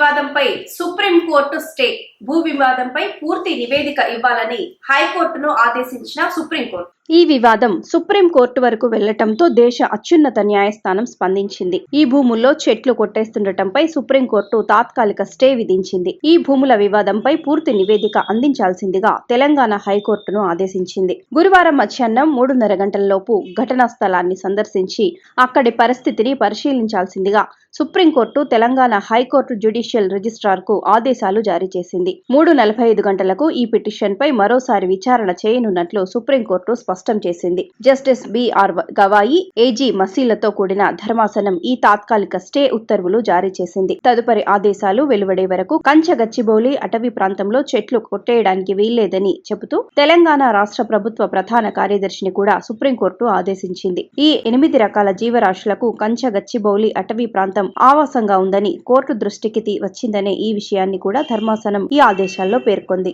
వివాదంపై supreme court stay. భూ వివాదంపై పూర్తి నివేదిక ఇవ్వాలని హైకోర్టును ఆదేశించిన సుప్రీంకోర్టు. ఈ వివాదం సుప్రీంకోర్టు వరకు వెళ్ళటంతో దేశ అత్యున్నత న్యాయస్థానం స్పందించింది. ఈ భూముల్లో చెట్లు కొట్టేస్తుండటంపై సుప్రీంకోర్టు తాత్కాలిక స్టే విధించింది. ఈ భూముల వివాదంపై పూర్తి నివేదిక అందించాల్సిందిగా తెలంగాణ హైకోర్టును ఆదేశించింది. గురువారం మధ్యాహ్నం మూడున్నర గంటలలోపు ఘటనా స్థలాన్ని సందర్శించి అక్కడి పరిస్థితిని పరిశీలించాల్సిందిగా supreme court Telangana high high court judicial రిజిస్ట్రార్కు ఆదేశాలు జారీ చేసింది. మూడు నలభై ఐదు గంటలకు ఈ పిటిషన్ పై మరోసారి విచారణ చేయనున్నట్లు సుప్రీంకోర్టు స్పష్టం చేసింది. జస్టిస్ బిఆర్ గవాయి ఏజీ మసీలతో కూడిన ధర్మాసనం ఈ తాత్కాలిక స్టే ఉత్తర్వులు జారీ చేసింది. తదుపరి ఆదేశాలు వెలువడే వరకు కంచగచ్చిబౌలి అటవీ ప్రాంతంలో చెట్లు కొట్టేయడానికి వీల్లేదని చెబుతూ తెలంగాణ రాష్ట్ర ప్రభుత్వ ప్రధాన కార్యదర్శిని కూడా సుప్రీంకోర్టు ఆదేశించింది. ఈ ఎనిమిది రకాల జీవరాశులకు కంచగచ్చిబౌలి అటవీ ప్రాంతం ఆవాసంగా ఉందని కోర్టు దృష్టికి వచ్చిందనే ఈ విషయాన్ని కూడా ధర్మాసనం ఈ ఆదేశాల్లో పేర్కొంది.